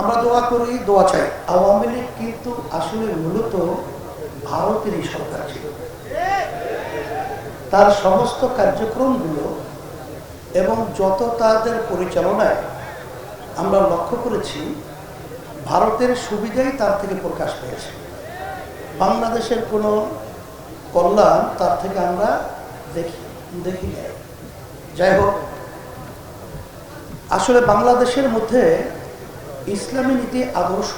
আমরা দোয়া করি, দোয়া চাই। আওয়ামী লীগ কিন্তু আসলে মূলত ভারতেরই সরকার ছিল। তার সমস্ত কার্যক্রমগুলো এবং যত তাদের পরিচালনায় আমরা লক্ষ্য করেছি, ভারতের সুবিধাই তার থেকে প্রকাশ পেয়েছে। বাংলাদেশের কোনো কল্যাণ তার থেকে আমরা দেখি দেখি। যাই হোক, আসলে বাংলাদেশের মধ্যে ইসলামী নীতি আদর্শ।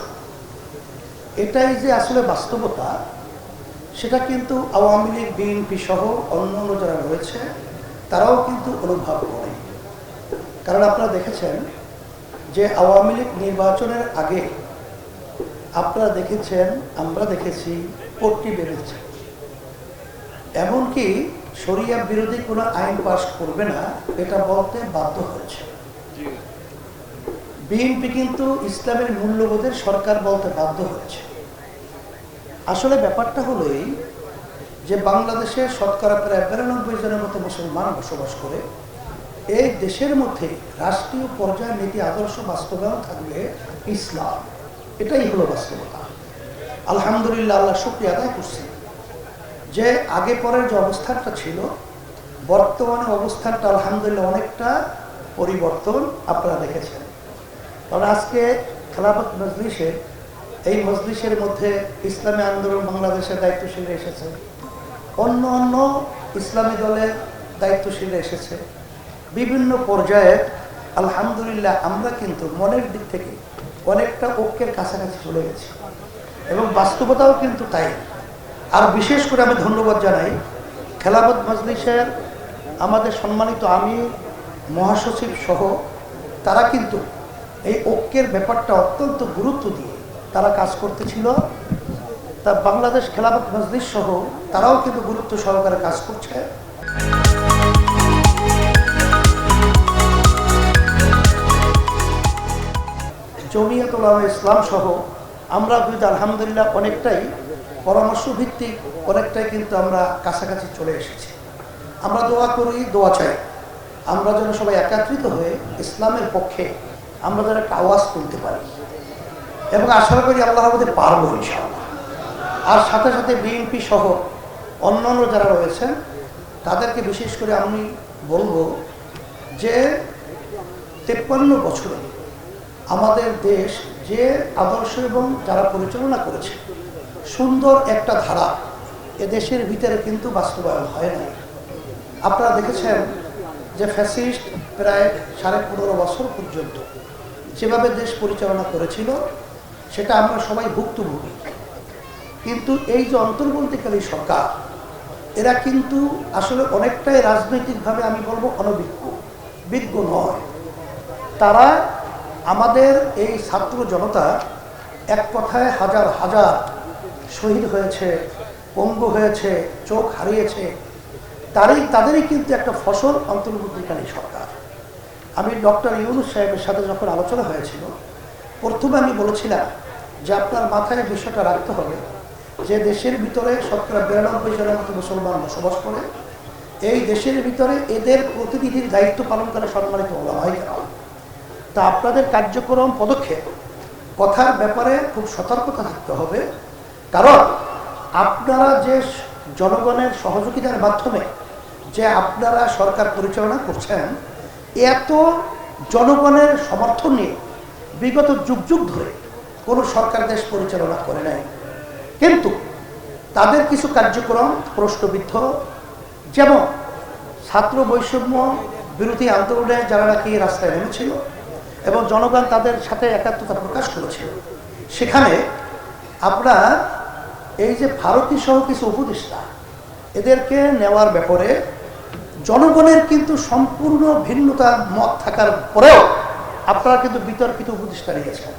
এটাই যে আসলে বাস্তবতা, সেটা কিন্তু আওয়ামী লীগ, বিএনপি সহ অন্যান্য যারা রয়েছে, তারাও কিন্তু অনুভব করে। কারণ আপনারা দেখেছেন যে আওয়ামী লীগ নির্বাচনের আগে আপনারা দেখেছেন, আমরা দেখেছি, পট্টি বেড়েছে এমনকি শরিয়া বিরোধী কোনো আইন পাশ করবে না, এটা বলতে বাধ্য হয়েছে। বিএনপি কিন্তু ইসলামের মূল্যবোধের সরকার বলতে বাধ্য হয়েছে। আসলে ব্যাপারটা হলো এই যে বাংলাদেশে শতকরা প্রায় বিরানব্বই জনের মতো মুসলমান বসবাস করে, এই দেশের মধ্যে রাষ্ট্রীয় পর্যায়ে নীতি, আদর্শ, বাস্তবায়ন থাকবে ইসলাম, এটাই হলো বাস্তবতা। আলহামদুলিল্লাহ, আল্লাহ শুক্রিয়া আদায় করছি। যে আগে পরের যে অবস্থানটা ছিল, বর্তমানে অবস্থানটা আলহামদুলিল্লাহ অনেকটা পরিবর্তন আপনারা দেখেছেন। কারণ আজকে খেলাফত মজলিসে, এই মজলিসের মধ্যে ইসলামী আন্দোলন বাংলাদেশের দায়িত্বশীল এসেছে। অন্য অন্য ইসলামী দলের দায়িত্বশীল এসেছে। বিভিন্ন পর্যায়ে, আলহামদুলিল্লাহ, আমরা কিন্তু মনের দিক থেকে অনেকটা ঐক্যের কাছাকাছি চলে গেছি। এবং বাস্তবতাও কিন্তু তাই। আর বিশেষ করে আমি ধন্যবাদ জানাই খেলাফত মজলিসের আমাদের সম্মানিত আমি মহাসচিব সহ, তারা কিন্তু এই ঐক্যের ব্যাপারটা অত্যন্ত গুরুত্ব দিয়ে তারা কাজ করতেছিল। তা বাংলাদেশ খেলাফত মজলিস সহ তারাও কিন্তু গুরুত্ব সহকারে কাজ করছে। জমিয়ত ইসলাম সহ আমরা কিন্তু আলহামদুলিল্লাহ অনেকটাই পরামর্শ ভিত্তিক অনেকটাই কিন্তু আমরা কাছাকাছি চলে এসেছি। আমরা দোয়া করি, দোয়া চাই। আমরা যেন সবাই একাত্রিত হয়ে ইসলামের পক্ষে আমরা যেন একটা আওয়াজ তুলতে পারি। এবং আশা করি আল্লাহ আমাদের পারব ইনশাআল্লাহ। আর সাথে সাথে বিএনপি সহ অন্যান্য যারা রয়েছেন, তাদেরকে বিশেষ করে আমি বলব যে তেপ্পান্ন বছরে আমাদের দেশ যে আদর্শ এবং যারা পরিচালনা করেছে, সুন্দর একটা ধারা এ দেশের ভিতরে কিন্তু বাস্তবায়ন হয় না আপনারা দেখেছেন যে ফ্যাসিস্ট প্রায় সাড়ে পনেরো বছর পর্যন্ত যেভাবে দেশ পরিচালনা করেছিল, সেটা আমরা সবাই ভুক্তভোগী। কিন্তু এই যে অন্তর্বর্তীকালী সরকার, এরা কিন্তু আসলে অনেকটাই রাজনৈতিকভাবে আমি বলব অনভিজ্ঞ, বিজ্ঞ নয়। তারা আমাদের এই ছাত্র জনতা এক কথায় হাজার হাজার শহীদ হয়েছে, পঙ্গু হয়েছে, চোখ হারিয়েছে। তারই, তাদেরই কিন্তু একটা ফসল অন্তর্বর্তীকালী সরকার। আমি ডক্টর ইউনুস সাহেবের সাথে যখন আলোচনা হয়েছিল, প্রথমে আমি বলেছিলাম যে আপনার মাথায় বিষয়টা রাখতে হবে যে দেশের ভিতরে শতকরা বিরানব্বই জনের মতো মুসলমান বসবাস করে, এই দেশের ভিতরে এদের প্রতিনিধির দায়িত্ব পালন করে সম্মানিত বলা হয় কেরাম তা আপনাদের কার্যক্রম পদক্ষেপ, কথার ব্যাপারে খুব সতর্কতা থাকতে হবে, কারণ আপনারা যে জনগণের সহযোগিতার মাধ্যমে যে আপনারা সরকার পরিচালনা করছেন এত জনগণের সমর্থন নিয়ে বিগত যুগ যুগ ধরে কোনো সরকার দেশ পরিচালনা করে নাই। কিন্তু তাদের কিছু কার্যক্রম প্রশ্নবিদ্ধ, যেমন ছাত্র বৈষম্য বিরোধী আন্দোলনে যারা নাকি রাস্তায় নেমেছিল এবং জনগণ তাদের সাথে একাত্মতা প্রকাশ করেছিল। সেখানে আপনার এই যে ভারতী সহ কিছু উপদেষ্টা, এদেরকে নেওয়ার ব্যাপারে জনগণের কিন্তু সম্পূর্ণ ভিন্নতা মত থাকার পরেও আপনারা কিন্তু বিতর্কিত উপদেষ্টা নিয়েছেন